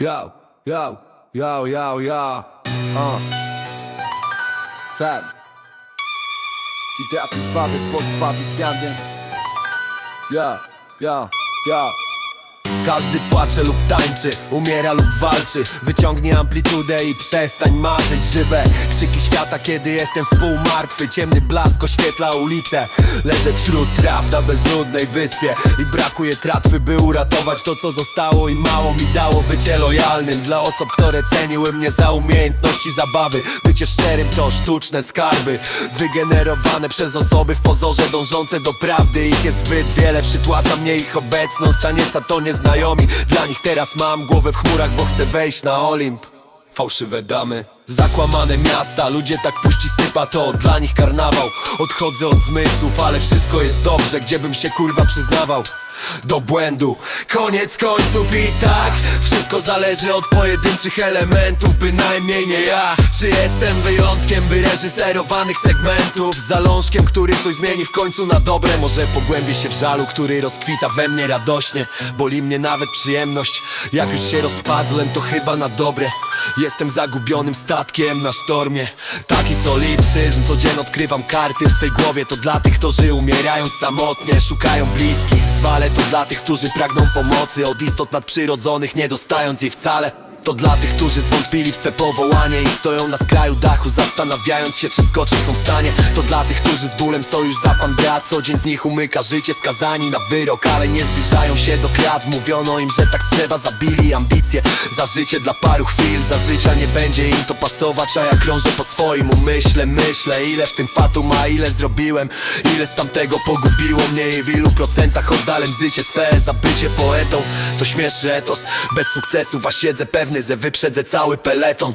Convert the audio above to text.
Yo, yo, yo, yo, yo. Uh. Tap. Die der Fabi Box, Fabi Ganden. Yo, yo, yo. Każdy płacze lub tańczy, umiera lub walczy. Wyciągnij amplitudę i przestań marzyć. Żywe krzyki świata, kiedy jestem w pół martwy Ciemny blask oświetla ulicę. Leżę wśród traw na bezludnej wyspie. I brakuje tratwy, by uratować to co zostało. I mało mi dało bycie lojalnym. Dla osób, które ceniły mnie za umiejętności zabawy. Bycie szczerym to sztuczne skarby. Wygenerowane przez osoby w pozorze dążące do prawdy. Ich jest zbyt wiele, przytłacza mnie ich obecność A nie to nieznajomi Dla nich teraz mam głowę w chmurach, bo chcę wejść na Olimp. Fałszywe damy Zakłamane miasta, ludzie tak puści stypa To dla nich karnawał. Odchodzę od zmysłów, ale wszystko jest dobrze Gdzie bym się kurwa przyznawał do błędu. Koniec końców i tak Wszystko zależy od pojedynczych elementów Bynajmniej nie ja. Czy jestem wyjątkiem wyreżyserowanych segmentów? Zalążkiem, który coś zmieni w końcu na dobre. Może pogłębię się w żalu, który rozkwita we mnie radośnie. Boli mnie nawet przyjemność. Jak już się rozpadłem, to chyba na dobre. Jestem zagubionym statkiem na sztormie. Taki solipsyzm, codziennie odkrywam karty w swej głowie. To dla tych, którzy umierają samotnie Szukają bliskich, zwale to dla tych, którzy pragną pomocy. Od istot nadprzyrodzonych, nie dostając jej wcale to dla tych, którzy zwątpili w swe powołanie I stoją na skraju dachu, zastanawiając się, czy skoczyć są w stanie. To dla tych, którzy z bólem są już za pan brat Co dzień z nich umyka życie, skazani na wyrok Ale nie zbliżają się do krat. Mówiono im, że tak trzeba, zabili ambicje. Za życie dla paru chwil, za życia nie będzie im to pasować A ja krążę po swoim umyśle, myślę Ile w tym fatum, a ile zrobiłem Ile z tamtego pogubiło mnie i w ilu procentach oddałem życie swe. Za bycie poetą, to śmieszny etos Bez sukcesów, a siedzę pewny, że wyprzedzę cały peleton.